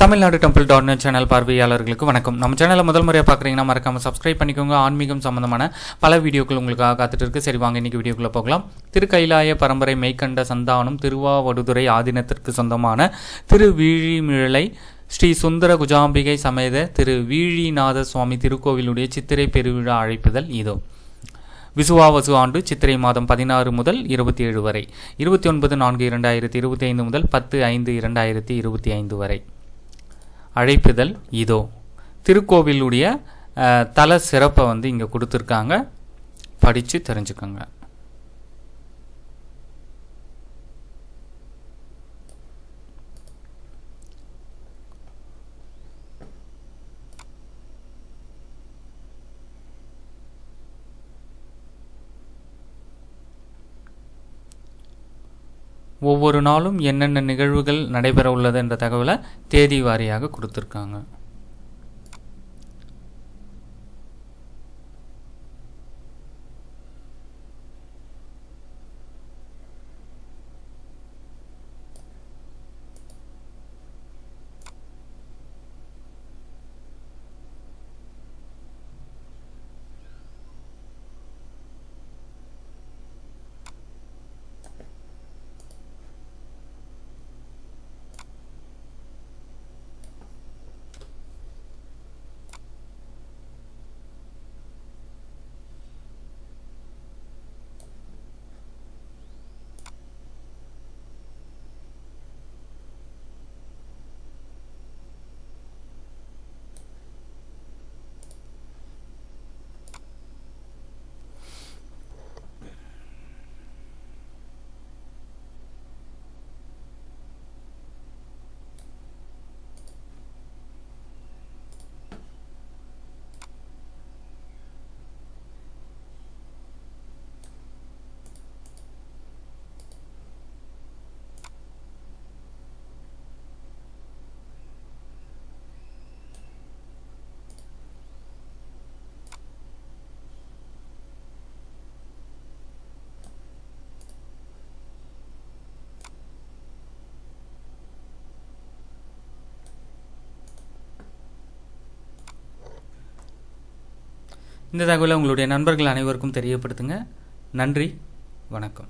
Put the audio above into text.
Tamil Nadu temple dot net channel பார்வையாளர்களுக்கு வணக்கம். நம்ம சேனலை முதல் முறையாக பார்க்குறீங்கன்னா மறக்காம சப்ஸ்கிரைப் பண்ணிக்கோங்க. ஆன்மீகம் சம்பந்தமான பல வீடியோக்கள் உங்களுக்காக காத்துட்டு இருக்கு. சரி வாங்க இன்னைக்கு வீடியோக்குள்ளே போகலாம். திருக்கைலாய பரம்பரை மெய்கண்ட சந்தானம் திருவாவடுதுறை ஆதீனத்திற்கு சொந்தமான திரு வீழிமிழலை ஸ்ரீ சுந்தர குஜாம்பிகை சமேத திரு வீழிநாத சுவாமி திருக்கோவிலுடைய சித்திரை பெருவிழா அழைப்புதல் இதோ. விசுவாவசு ஆண்டு சித்திரை மாதம் பதினாறு முதல் இருபத்தி ஏழு வரை. இருபத்தி ஒன்பது நான்கு இரண்டாயிரத்தி இருபத்தி ஐந்து முதல் பத்து ஐந்து இரண்டாயிரத்தி இருபத்தி ஐந்து வரை. அழைப்புதல் இதோ. திருக்கோவிலுடைய தல சிறப்பை வந்து இங்கே கொடுத்துருக்காங்க. படித்து தெரிஞ்சுக்கோங்க. ஒவ்வொரு நாளும் என்னென்ன நிகழ்வுகள் நடைபெற உள்ளது என்ற தகவலை தேதி வாரியாக கொடுத்துருக்காங்க. இந்த தகவலை உங்களுடைய நண்பர்கள் அனைவருக்கும் தெரியப்படுத்துங்க. நன்றி. வணக்கம்.